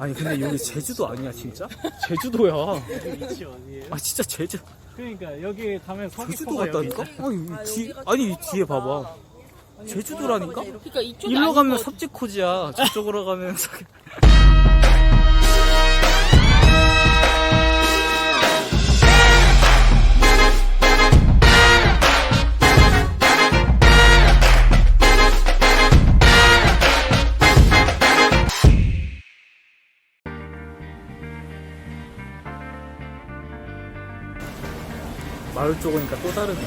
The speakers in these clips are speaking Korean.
아니 근데 여기 제주도 아니야 진짜? 제주도야. 위치 어디에요? 아 진짜 제주 그러니까 여기 가면 제주도 서귀포가 여기 같다니까? 아니 뒤 아니 이 뒤에 봐봐. 제주도라니까? 그러니까 이쪽이 일로 아닌 가면 거 섭지코지야. 저쪽으로 가면 저 마을 쪽 오니까 또 다르네.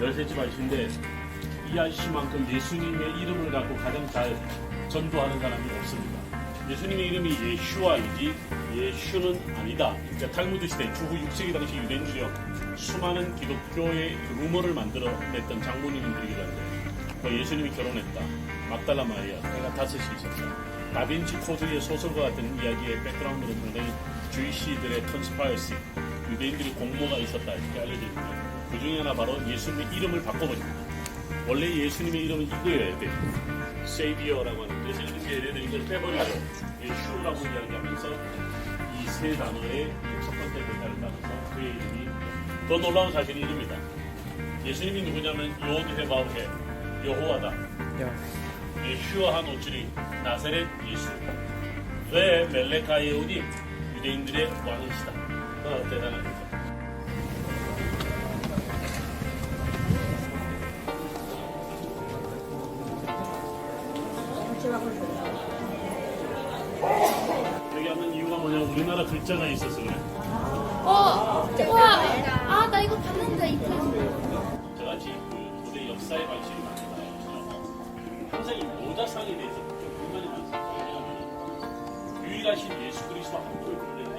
열세집 아저씨인데 이 아저씨만큼 예수님의 이름을 갖고 가장 잘 전도하는 사람이 없습니다. 예수님의 이름이 예슈아이지 예슈는 아니다. 그러니까 탈무드 시대 주후 6세기 당시 유대인들이요 수많은 기독교의 그 루머를 만들어냈던 장모님들이기도 한데 그 예수님이 결혼했다. 막달라 마리아, 애가 다섯이 있었다. 다빈치 코드의 소설과 같은 이야기의 백그라운드는 상당히 주이시들의 컨스파이어시, 유대인들이 공모가 있었다 이렇게 알려져 있는데 그 중에 하나 바로 예수님의 이름을 바꿔버립니다. 원래 예수님의 이름은 이거여야 돼. 세이비어라고 하는데 예수님의 예를 이걸 빼버리고 예슈라고 이야기하면서 이 세 단어의 첫 번째 글자를 따라서 그의 이름이 더 놀라운 사실이 이릅니다. 예수님이 누구냐면 요드헤바우헤 여호와다. 야, 예슈아 한 오츠리 나사렛 예수 왜 멜레카 예우님 유대인들의 왕이시다. 어, 거죠. 여기 하는 이유가 뭐냐 우리나라 글자가 있어서 그래. 어, 와, 아, 나 이거 봤는데 이태원. 저같이 그 고대 역사에 관심이 많아요. 항상 이 모자상에 대해서 불만이 많습니다. 왜냐하면 유일하신 예수 그리스도 한 분을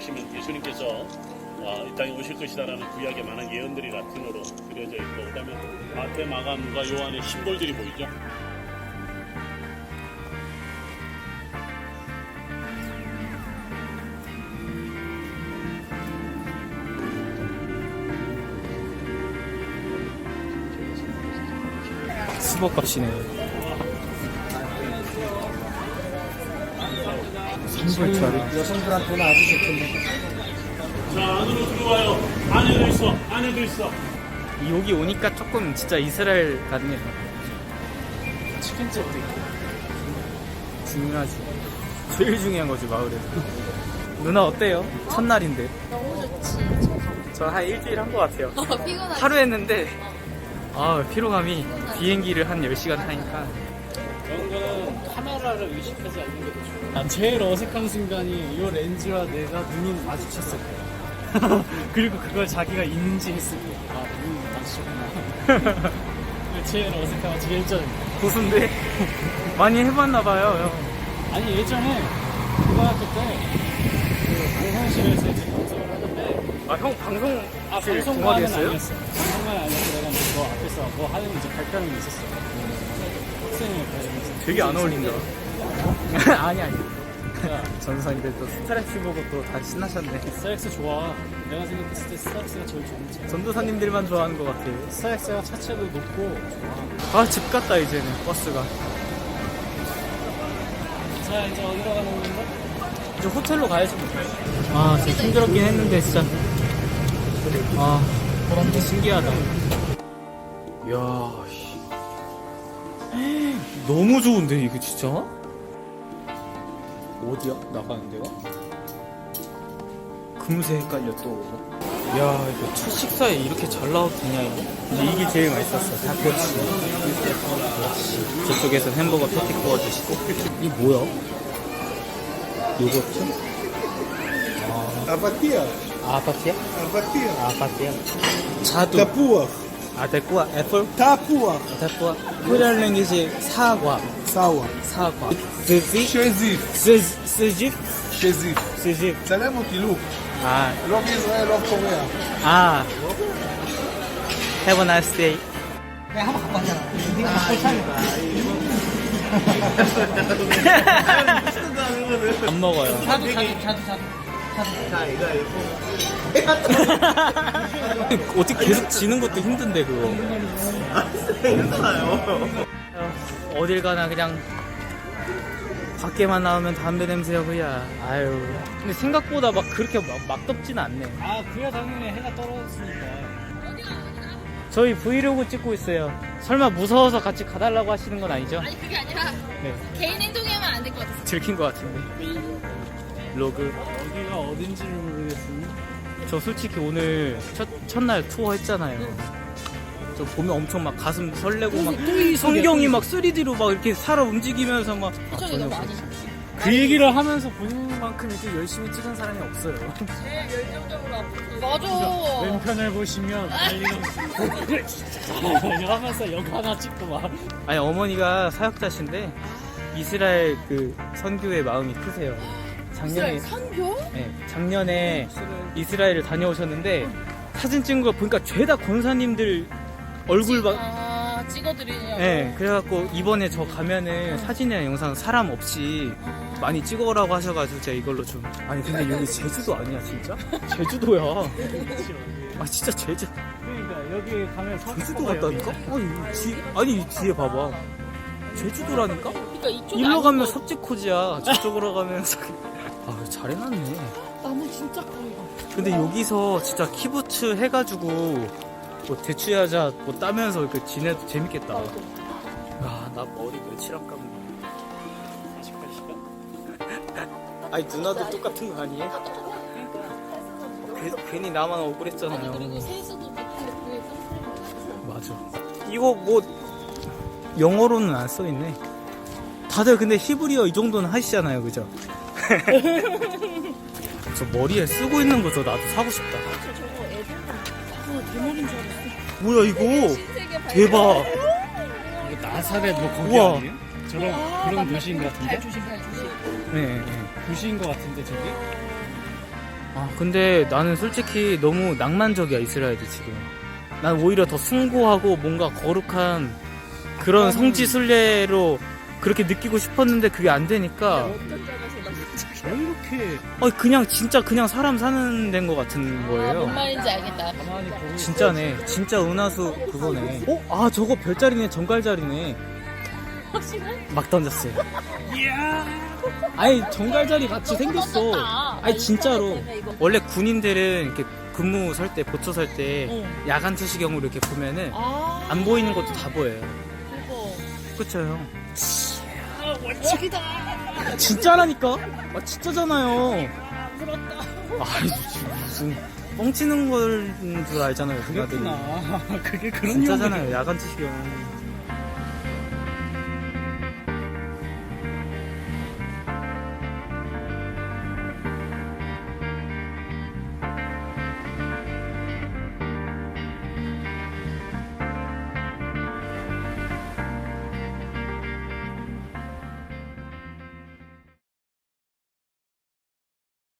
잘 보시면 예수님께서 어, 이 땅에 오실 것이다라는 구약의 많은 예언들이 라틴어로 그려져 있고 그다음에 마태, 마가, 누가, 요한의 심볼들이 보이죠. 수박 값이네. 선불차리. 여성들한테는 아주 좋겠네. 자 안으로 들어와요. 안에도 있어. 안에도 있어. 여기 오니까 조금 진짜 이스라엘 같네요. 치킨집도 있고. 중요하지. 제일 중요한 거지 마을에서. 누나 어때요? 첫날인데. 너무 좋지. 저 한 일주일 한것 같아요. 어, 피곤하지. 하루 했는데 아 피로감이 비행기를 한 10시간 타니까 카메라를 의식하지 않는 게더 좋아. 난 제일 어색한 순간이 이 렌즈와 내가 눈이 마주쳤을 거야. 그리고 그걸 자기가 인지했을 거야. 아, 눈이 마주쳤구나. 제일 어색하고 제일 전. 고수인데 많이 해봤나 봐요 형. 아니, 예전에 고등학교 때 그 방송실에서 이제 방송을 하는데 아 형 방송 아, 동아리였어요? 아니었어. 방송만 아니었어. 내가 뭐 앞에서 뭐 하는 이제 발표하는 게 있었어. 발표했어. 되게 안 어울린다. 아니 아니. 야, 전선이들 또 스트레스 보고 또 다 신나셨네. 스타렉스 좋아. 내가 생각했을 때 스타렉스가 제일 좋은 차. 전도사님들만 좋아하는 것 같아. 스타렉스가 차체도 높고 좋아. 아집 갔다 이제는 버스가. 자, 이제 어디로 가는 건가? 이제 호텔로 가야지 뭐. 아 진짜 힘들었긴 했는데 진짜. 아 보람도 신기하다. 이야. 씨. 너무 좋은데 이거 진짜? 어디야? 나가는 데가? 금세 헷갈려 또. 야 이거 첫 식사에 이렇게 잘 나와도 되냐 이거? 근데 이게 제일 맛있었어. 닭꼬치. 저쪽에서 햄버거 패티 구워 주시고. 이게 뭐야? 요거트? Apatia. 아파트야? Apatia. 아파트야. 자두. 아. 대꾸 야. 코리안 랭귀지 사과. Sawa. 사과. 스지? Shezif. 스지? 스지? Shezif. 스지? Salem o Kiluk. 아, Love Israel, love Korea. 아. Have a nice day. 안 먹어요. 자두, 자두, 자두, 자 두. 어떻게 계속 지는 것도 힘든데 그거. 어, 어딜 가나 그냥 밖에만 나오면 담배 냄새야 그야. 아유. 근데 생각보다 막 그렇게 막, 막 덥진 않네. 아 그야 당연히 해가 떨어졌으니까 저희 브이로그 찍고 있어요. 설마 무서워서 같이 가달라고 하시는 건 아니죠? 아니 그게 아니라 네. 개인 행동이면 안될 것 같아서. 들킨 것 같은데. 로그. 여기가 어딘지를 모르겠으니 저 솔직히 오늘 첫, 첫날 투어 했잖아요. 저 보면 엄청 막 가슴 설레고 막 성경이 막 3D로 막 이렇게 살아 움직이면서 막 아, 표정이 전혀 너무 없어요. 아니죠. 그 얘기를 하면서 본인만큼 이렇게 열심히 찍은 사람이 없어요 맞아. 왼편을 보시면 달리는 하면서 여기 하나 찍고 막 아니 어머니가 사역자신데 이스라엘 그 선교의 마음이 크세요. 작년에 선교? 네, 작년에 이스라엘을 다녀오셨는데 사진 찍은 거 보니까 죄다 권사님들 얼굴 막 아 찍어드리냐고. 네, 그래갖고 이번에 저 가면은 사진이나 영상 사람 없이 많이 찍어오라고 하셔가지고 제가 이걸로 좀 아니 근데 여기 제주도 아니야 진짜? 제주도야 아 진짜 제주 그러니까 여기 가면 제주도 같다니까? 아니 뒤 아니 이 뒤에 봐봐 제주도라니까? 그러니까 이쪽이 일로 가면 섭지코지야 저쪽으로 가면 아 잘 해놨네 나무 진짜 커요. 근데 여기서 진짜 키부츠 해가지고 뭐 대추야자 뭐 따면서 이렇게 지내도 재밌겠다 아나 머리 며칠 안 감은 48시간? 아니 누나도 똑같은 거 아니에요? 괜- 괜히 나만 아니 억울했잖아요 그리고 세수도 못하고 그게 선생님. 맞아 이거 뭐 영어로는 안 써있네 다들 근데 히브리어 이 정도는 하시잖아요 그죠? 저 머리에 쓰고 있는 거 저 나도 사고 싶다 저거 애들 아 대머리인 줄 알았어. 뭐야 이거 발. 대박 이거 나사렛 뭐 거기 우와. 아니에요? 저런 그런 도시인 것 같은데? 발 조심 발 조심. 네, 네. 도시인 것 같은데 저기? 아 근데 나는 솔직히 너무 낭만적이야 이스라엘이 지금 난 오히려 더 숭고하고 뭔가 거룩한 그런 성지 순례로 그렇게 느끼고 싶었는데 그게 안 되니까 왜 이렇게 어, 그냥 진짜 그냥 사람 사는 데인 것 같은 뭔 거예요 말인지 알겠다. 가만히 보고 진짜네 진짜 은하수 그거네 어? 아 저거 별자리네 정갈자리네? 막 던졌어요 아니 정갈자리 같이 생겼어 던졌다. 아니 진짜로. 원래 군인들은 이렇게 근무 설 때 보초 설때 응. 야간 투시경으로 이렇게 보면은 아. 안 보이는 것도 다 보여요 그거. 그쵸 형아 원칙이다. 진짜라니까? 아 진짜잖아요. 부럽다. 아이 무슨 뻥치는 걸 줄 알잖아요 그랬구나. 그게 그런 진짜잖아요 야간 투시경